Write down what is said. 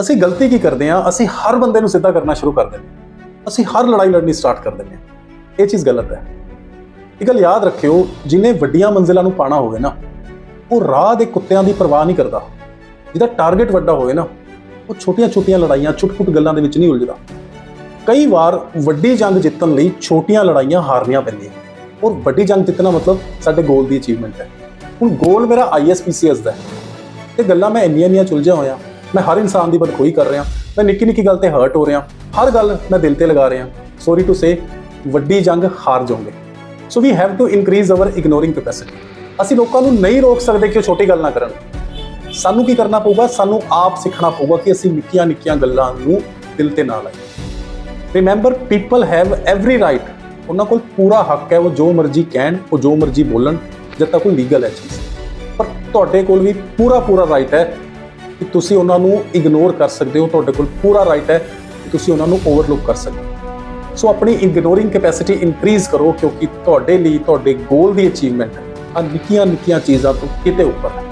ਅਸੀਂ ਗਲਤੀ ਕੀ ਕਰਦੇ ਹਾਂ? ਅਸੀਂ ਹਰ ਬੰਦੇ ਨੂੰ ਸਿੱਧਾ ਕਰਨਾ ਸ਼ੁਰੂ ਕਰ ਦਿੰਦੇ ਅਸੀਂ ਹਰ ਲੜਾਈ ਲੜਨੀ ਸਟਾਰਟ ਕਰ ਦਿੰਦੇ ਹਾਂ। ਇਹ ਚੀਜ਼ ਗਲਤ ਹੈ। ਇਹ ਗੱਲ ਯਾਦ ਰੱਖਿਓ, ਜਿਨੇ ਵੱਡੀਆਂ ਮੰਜ਼ਿਲਾਂ ਨੂੰ ਪਾਣਾ ਹੋਵੇ ਨਾ, ਉਹ ਰਾਹ ਦੇ ਕੁੱਤਿਆਂ ਦੀ ਪਰਵਾਹ ਨਹੀਂ ਕਰਦਾ। ਜਿਹਦਾ ਟਾਰਗੇਟ ਵੱਡਾ ਹੋਵੇ ਨਾ, ਉਹ ਛੋਟੀਆਂ-ਛੋਟੀਆਂ ਲੜਾਈਆਂ ਛੁੱਟ-ਛੁੱਟ ਗੱਲਾਂ ਦੇ ਵਿੱਚ ਨਹੀਂ ਉਲਝਦਾ। ਕਈ ਵਾਰ ਵੱਡੀ ਜੰਗ ਜਿੱਤਣ ਲਈ ਛੋਟੀਆਂ ਲੜਾਈਆਂ ਹਾਰਨੀਆਂ ਪੈਂਦੀਆਂ। ਔਰ ਵੱਡੀ ਜੰਗ ਜਿੱਤਣਾ ਮਤਲਬ ਸਾਡੇ ਗੋਲ ਦੀ ਅਚੀਵਮੈਂਟ ਹੈ। ਹੁਣ ਗੋਲ ਮੇਰਾ ਆਈਐਸਪੀਸੀਐਸ ਦਾ ਹੈ। ਇਹ ਗੱਲਾਂ ਮੈਂ ਇੰਨੀਆਂ ਇੰਨੀਆਂ ਚੁਲਝਿਆ ਹੋਇਆ। ਮੈਂ ਹਰ ਇਨਸਾਨ ਦੀ ਬਦਖੋਈ ਕਰ ਰਿਹਾ, ਮੈਂ ਨਿੱਕੀ ਨਿੱਕੀ ਗੱਲ ਤੇ ਹਰਟ ਹੋ ਰਿਹਾ, ਹਰ ਗੱਲ ਮੈਂ ਦਿਲ ਤੇ ਲਗਾ ਰਿਹਾ। ਸੌਰੀ ਟੂ ਸੇ ਵੱਡੀ ਜੰਗ ਹਾਰ ਜਾਓਗੇ। So we have to increase our ignoring capacity ਅਸੀਂ ਲੋਕਾਂ ਨੂੰ ਨਹੀਂ ਰੋਕ ਸਕਦੇ ਕਿ ਉਹ ਛੋਟੀ ਗੱਲ ਨਾ ਕਰਨ। ਸਾਨੂੰ ਕੀ ਕਰਨਾ ਪਊਗਾ? ਸਾਨੂੰ ਆਪ ਸਿੱਖਣਾ ਪਊਗਾ ਕਿ ਅਸੀਂ ਨਿੱਕੀਆਂ ਨਿੱਕੀਆਂ ਗੱਲਾਂ ਨੂੰ ਦਿਲ ਤੇ ਨਾ ਲਾਈਏ। Remember people have every right ਉਹਨਾਂ ਕੋਲ ਪੂਰਾ ਹੱਕ ਹੈ, ਉਹ ਜੋ ਮਰਜ਼ੀ ਕਹਿਣ, ਉਹ ਜੋ ਮਰਜ਼ੀ ਬੋਲਣ, ਜਦ ਤੱਕ ਉਹ ਲੀਗਲ ਹੈ ਚੀਜ਼। ਪਰ ਤੁਹਾਡੇ ਕੋਲ ਵੀ ਪੂਰਾ ਪੂਰਾ ਰਾਈਟ ਹੈ ਕਿ ਤੁਸੀਂ ਉਹਨਾਂ ਨੂੰ ਇਗਨੋਰ ਕਰ ਸਕਦੇ ਹੋ, ਤੁਹਾਡੇ ਕੋਲ ਪੂਰਾ ਰਾਈਟ ਹੈ ਕਿ ਤੁਸੀਂ ਉਹਨਾਂ ਨੂੰ ਓਵਰਲੁੱਕ ਕਰ ਸਕਦੇ ਹੋ। ਸੋ ਆਪਣੀ ਇਗਨੋਰਿੰਗ ਕੈਪੈਸਿਟੀ ਇਨਕਰੀਜ਼ ਕਰੋ ਕਿਉਂਕਿ ਤੁਹਾਡੇ ਲਈ, ਤੁਹਾਡੇ ਗੋਲ ਦੀ ਅਚੀਵਮੈਂਟ ਆ ਨਿੱਕੀਆਂ ਨਿੱਕੀਆਂ ਚੀਜ਼ਾਂ ਤੋਂ ਕਿਤੇ ਉੱਪਰ ਹੈ।